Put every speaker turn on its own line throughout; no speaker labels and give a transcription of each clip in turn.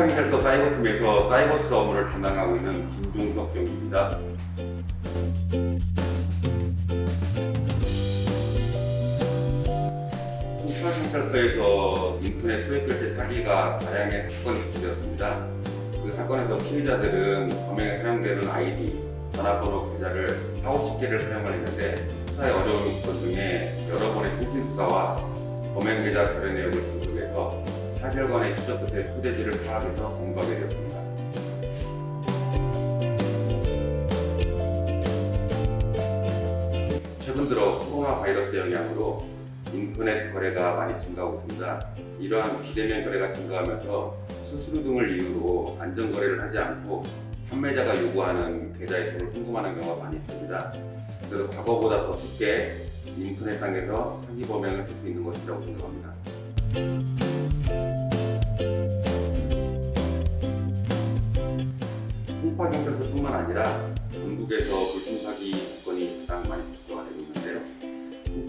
사이버팀에서 사이버스 업무를 담당하고 있는 김종석 경위입니다. 홍천경찰서에서 인터넷 소액결제 사기가 다량의 사건이 발생되었습니다. 그 사건에서 피해자들은 범행에 사용되는 아이디, 전화번호 계좌를 4, 50개를 사용을 했는데 수사에 어려움이 있던 중에 여러 번의 통신 수사와 범행 계좌 거래 내역을 분석해서 4개월간의 추적 끝에 소재지를 파악해서 공부하게 되었습니다. 최근 들어 코로나 바이러스 영향으로 인터넷 거래가 많이 증가하고 있습니다. 이러한 비대면 거래가 증가하면서 수수료 등을 이유로 안전 거래를 하지 않고 판매자가 요구하는 계좌의 돈을 송금하는 경우가 많이 있습니다. 그래서 과거보다 더 쉽게 인터넷 상에서 사기 범행을 할 수 있는 것이라고 생각합니다.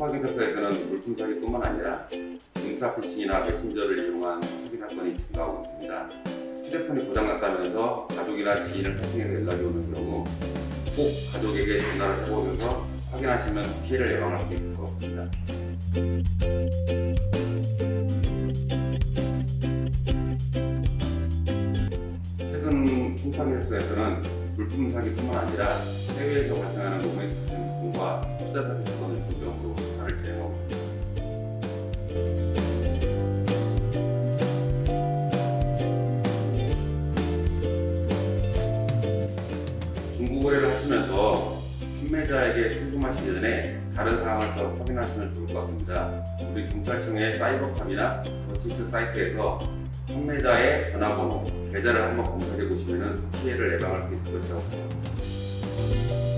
송파 경찰서에서는 물품 사기뿐만 아니라 인사 피싱이나 메신저를 이용한 사기 사건이 증가하고 있습니다. 휴대폰이 고장났다면서 가족이나 지인을 파킹해서 연락이 오는 경우 꼭 가족에게 전화를 해보면서 확인하시면 피해를 예방할 수 있을 것 같습니다. 최근 송파경찰서에서는 물품 사기뿐만 아니라 해외에서 발생하는 로맨스 사기과 투자 사기 사건을 중점으로 수사를 진행하고 있습니다. 중고거래를 하시면서 판매자에게 송금하시기 전에 다른 사항을 더 확인하시면 좋을 것 같습니다. 우리 경찰청의 사이버kam이나 더치스 사이트에서 판매자의 전화번호, 계좌를 한번 검색해 보시면 피해를 예방할 수 있을 것이라고 생각합니다.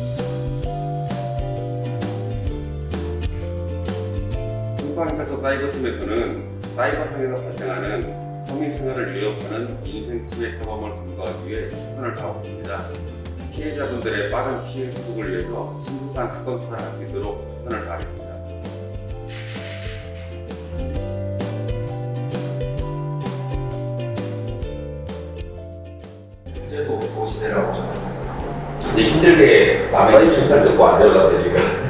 송파경찰서 사이버팀에서는 사이버 상에서 발생하는 성인 생활을 위협하는 인생 침해 사범을 검거하기 위해 최선을 다하고 있습니다. 피해자분들의 빠른 피해 회복을 위해서 신속한 사건 수사를 할 수 있도록 최선을 다하겠습니다.
문제도 도시대라고 저는 생각합니다.
근데 힘들게 남의 집 신살 듣고 안 들어가도 지금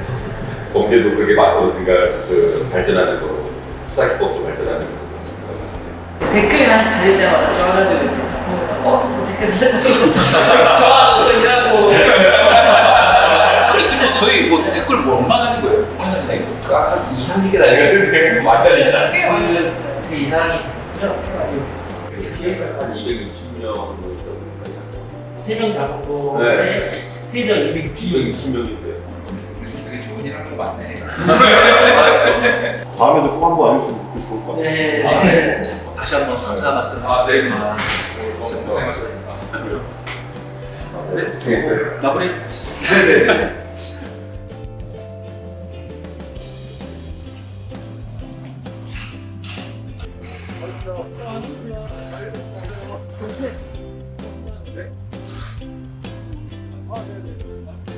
범죄도 그렇게 맞춰졌으니까 그 발전하는 거 수사기법도 발전하는 거
댓글이 하나씩 달릴 때마다 좋아가지고 이제 보면서 어? 뭐 댓글 달렸다고 좋아하고 또 일하고
아니 근데 저희 뭐 댓글 뭐 얼마나 하는 거예요? 네.
한 2, 30개 달리는데 많이 달리잖아
꽤 많이 달렸어요 그 이상이
피해자가 한 260명 정도 있거든요
세명 잡았고
네.
피해자 200
220명
맞네.
다음에도 꼭 한 번 알려주면 좋을 것 같아요.
네,
네. 아, 네. 다시 한번 아, 네. 감사 말씀.
아, 네.
아, 오늘 너무
고생하셨습니다.
네. 네. 네. 마무리. 네. 네. 네.
아, 네네.